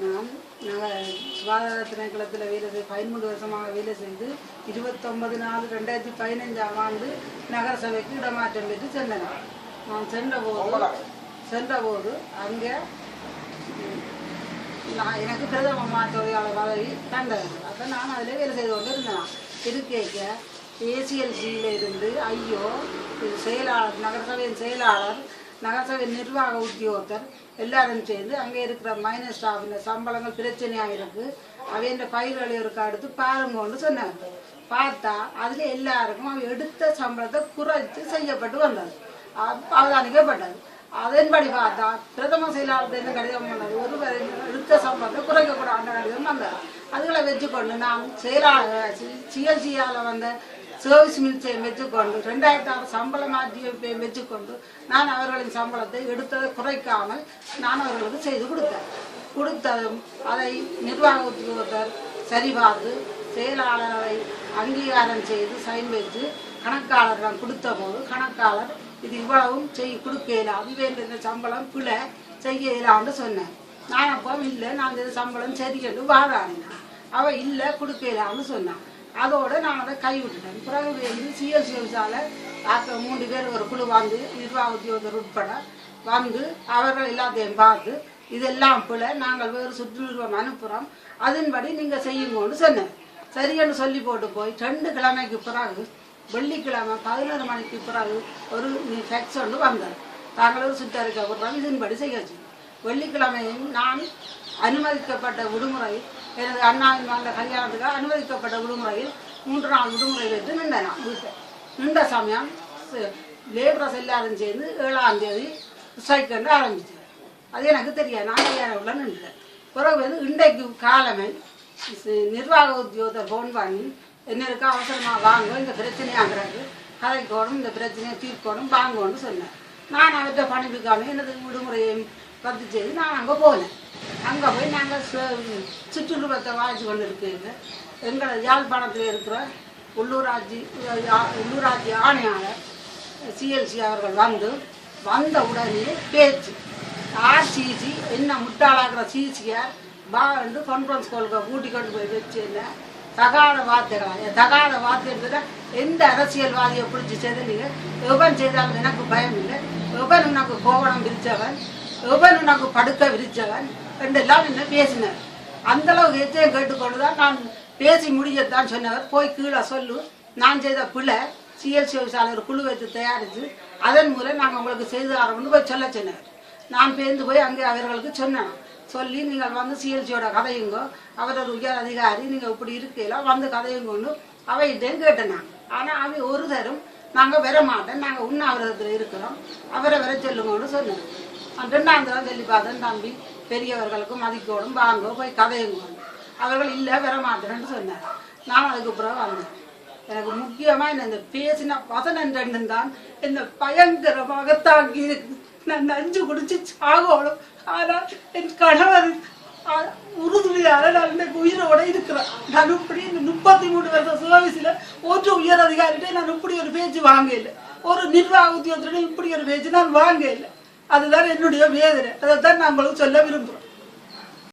நான் நாங்கள் சுகாதார திணைக்களத்தில் வேலை செய்து பதிமூன்று வருஷமாக வேலை செய்து இருபத்தொன்பது நாலு ரெண்டாயிரத்தி பதினஞ்சாம் ஆண்டு நகர சபைக்கு இடமாற்றம் பெற்று சென்றேன் நான் சென்ற போது சென்ற போது அங்கே நான் எனக்கு பிரதம தொழிலாளர் பதவி தந்தது அப்போ நான் அதில் வேலை செய்து கொண்டு இருந்தேன் ஏசிஎல்சியில் இருந்து ஐயோ செயலாளர் நகரசபையின் செயலாளர் நகரசபை நிர்வாக உத்தியோகத்தர் எல்லாரும் சேர்ந்து அங்கே இருக்கிற மைனஸ் ஸ்டாஃபின் சம்பளங்கள் பிரச்சனையாக இருக்கு. அவையின் பயிர்களை இருக்க அடுத்து பாருங்கன்னு சொன்னாங்க. பார்த்தா அதில் எல்லாருக்கும் அவ எடுத்த சம்பளத்தை குறைத்து செய்யப்பட்டு வந்தது. அவதானிக்கப்பட்டது. அதன்படி பார்த்தா பிரதம செயலாளர் என்ன கடிதம் பண்ணது ஒருவர் எடுத்த சம்பளத்தை குறைக்கக்கூடாது கடிதம் வந்தது அதுகளை வச்சுக்கொண்டு நான் செயலாளர் சிஎல்சியால் வந்த சர்வீஸ் மினிஸ்டரை மெச்சுக்கொண்டு ரெண்டாயிரத்தி ஆறு சம்பள மாற்றியை மெச்சுக்கொண்டு நான் அவர்களின் சம்பளத்தை எடுத்ததை குறைக்காமல் நான் அவர்களுக்கு செய்து கொடுத்தேன். கொடுத்ததும் அதை நிர்வாக உத்தியோகத்தர் சரிபார்த்து செயலாளரை அங்கீகாரம் செய்து சைன் வச்சு கணக்காளரிடம் கொடுத்த போது கணக்காளர் இது இவ்வளவும் செய் கொடுக்க இயலாது இவன் இந்த சம்பளம் பிழை செய்ய இயலாம்னு சொன்னேன் நான் அப்போ இல்லை நான் இந்த சம்பளம் சரியென்று வாதாடினேன். அவள் இல்லை கொடுக்க இயலாம்னு சொன்னான் அதோட நான் அதை கைவிட்டுட்டேன் பிறகு வந்து சிஎல்சி ஆஃபீஸால் ஆக்க மூன்று பேர் ஒரு குழு வந்து நிர்வாக உத்தியோகர் உட்பட வந்து அவர்கள் எல்லாத்தையும் பார்த்து இதெல்லாம் பிள்ளை நாங்கள் வேறு சுற்று நிறுவனம் அனுப்புகிறோம் அதன்படி நீங்கள் செய்யுங்கன்னு சொன்னேன். சரியென்று சொல்லி போட்டு போய் ரெண்டு கிழமைக்கு பிறகு வெள்ளிக்கிழமை பதினோரு மணிக்கு பிறகு ஒரு ஃபெக்ஸ் ஒன்று வந்தார் தாங்கள் ஒரு சுற்றறிக்கை விடுறோம் இதன்படி செய்யச்சு வெள்ளிக்கிழமையும் நான் அனுமதிக்கப்பட்ட விடுமுறை எனது அண்ணாவின் வாழ்ந்த கல்யாணத்துக்கு அனுமதிக்கப்பட்ட விடுமுறையில் மூன்று நாள் விடுமுறை வைத்து நின்றேன் நான் வீட்டை நின்ற சமயம் லேபரஸ் எல்லாரும் சேர்ந்து ஏழாம் தேதி ஸ்ட்ரைக் என்று ஆரம்பித்தேன் அது எனக்கு தெரியாது. நான் கல்யாணம் நின்றேன். பிறகு வந்து இன்றைக்கு காலமே நிர்வாக உத்தியோகத்தை ஃபோன் பண்ணி என்னருக்கு அவசரமாக வாங்க இந்த பிரச்சனையாங்கிறது கதைக்கோணும் இந்த பிரச்சனையை தீர்க்கணும் வாங்கணும்னு சொன்னேன் நான் அவற்றை பணிப்புக்காம எனது விடுமுறையை ரத்து செய்து நான் அங்கே போகல. அங்கே போய் நாங்கள் சுற்றுலாத்தை வாழ்த்து கொண்டு இருக்கீங்க எங்கள் யாழ்ப்பாணத்தில் இருக்கிற உள்ளூராட்சி உள்ளூராட்சி ஆணையாளர் சிஎல்சி அவர்கள் வந்து வந்த உடனே பேச்சு. ஆர்சிசி என்ன முட்டாளாகிற சிசிஆர் பா என்று கான்ஃபரன்ஸ் கோலுக்கு கூட்டி கொண்டு போய் வச்சு தகாத வார்த்தைகளா தகாத வார்த்தை எந்த அரசியல்வாதியை பிடிச்சி செய்தீங்க எவன் செய்தாலும் எனக்கு பயம் இல்லை எவன் எனக்கு கோவணம் பிரித்தவன் எவன் நாங்க படுக்க விரிச்சவன். என்றெல்லாம் என்ன பேசினார். அந்த அளவுக்கு எச்சையும் கேட்டுக்கொண்டு தான் நான் பேசி முடியத்தான் சொன்னவர். போய் கீழே சொல்லு. நான் செய்த பிள்ளை சிஎல்சி ஒரு குழு வைத்து தயாரித்து அதன் மூலம் நாங்கள் உங்களுக்கு செய்து தரோம்னு போய் சொல்ல சொன்னார். நான் பேர்ந்து போய் அங்கே அவர்களுக்கு சொன்னேன். சொல்லி நீங்கள் வந்து சிஎல்சியோட கதையுங்கோ அவரோட உயர் அதிகாரி நீங்கள் இப்படி இருக்கையில வந்து கதையுங்கன்னு அவைகிட்டேன்னு கேட்டேன் நான். ஆனால் அவை ஒரு தரும் நாங்கள் வர மாட்டோம் நாங்கள் உண்ணாவிரதத்தில் இருக்கிறோம். அவரை வர சொல்லுங்கன்னு சொன்னேன் ரெண்டாம் தரம் சொல்லி தம்பி பெரியவர்களுக்கும் மதிக்கோடும் வாங்கோ போய் கதையுங்கன்னு அவர்கள் இல்லை வர மாட்டேன்னு சொன்னார். நான் அதுக்கு பிறகு வந்தேன். எனக்கு முக்கியமாக என்ன இந்த பேசின வசனம் ரெண்டும் தான் இந்த பயங்கரமாக தாக்கி இருக்கு. நான் நஞ்சு குடிச்சு சாகணும் ஆனால் என் கணவர் அ- உறுதுணையால நான் இந்த உயிரோட இருக்கிறேன். நான் இப்படி இந்த முப்பத்தி மூணு வருஷம் சர்வீஸில் ஒரு உயர் அதிகாரிகிட்ட நான் இப்படி ஒரு பேச்சு வாங்கல. ஒரு நிர்வாக உத்தியோகத்திடம் இப்படி ஒரு பேச்சு நான் வாங்கல. அதுதான் என்னுடைய வேதனை. அதைத்தான் நான் உங்களுக்கு சொல்ல விரும்புகிறேன்